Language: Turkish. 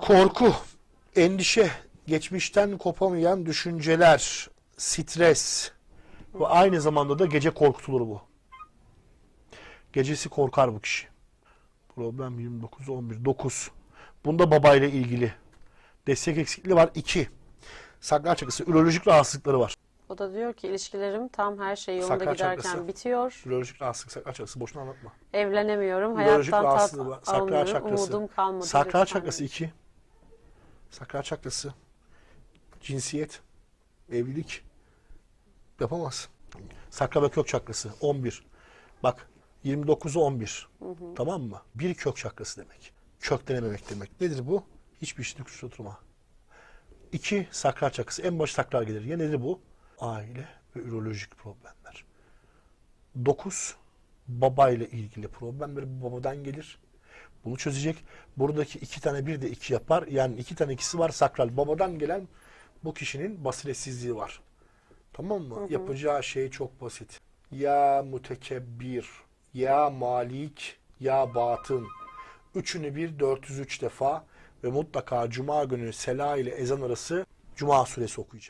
Korku, endişe, geçmişten kopamayan düşünceler, stres ve aynı zamanda da gece korkutulur bu. Gecesi korkar bu kişi. Problem 29 11 9. Bunda babayla ilgili destek eksikliği var 2. Saklar çakısı ürolojik rahatsızlıkları var. O da diyor ki ilişkilerim tam her şey yolunda Sakral giderken çakrası. bitiyor. Ürolojik rahatsızlık saklar çakısı boşuna anlatma. Evlenemiyorum. Ürolojik Hayattan tat rahatsızlığı var. Sakral almıyorum. çakrası. Umudum kalmadı. Sakral lütfen. çakrası 2. Sakral çakrası. Cinsiyet. Evlilik. Yapamaz. Sakral ve kök çakrası 11. Bak 29'u 11. Tamam mı? Bir kök çakrası demek. Köklenememek demek. Nedir bu? Hiçbir işin güçlü oturma. İki sakral çakrası. En başı sakral gelir. Ya nedir bu? Aile ve ürolojik problemler. 9 babayla ilgili problemler babadan gelir. Bunu çözecek. Buradaki iki tane bir de iki yapar. Yani iki tane ikisi var sakral. Babadan gelen bu kişinin basiretsizliği var. Tamam mı? Yapacağı şey çok basit. Ya mütekebbir, ya malik, ya batın. Üçünü bir 403 defa ve mutlaka cuma günü sela ile ezan arası cuma suresi okuyacak.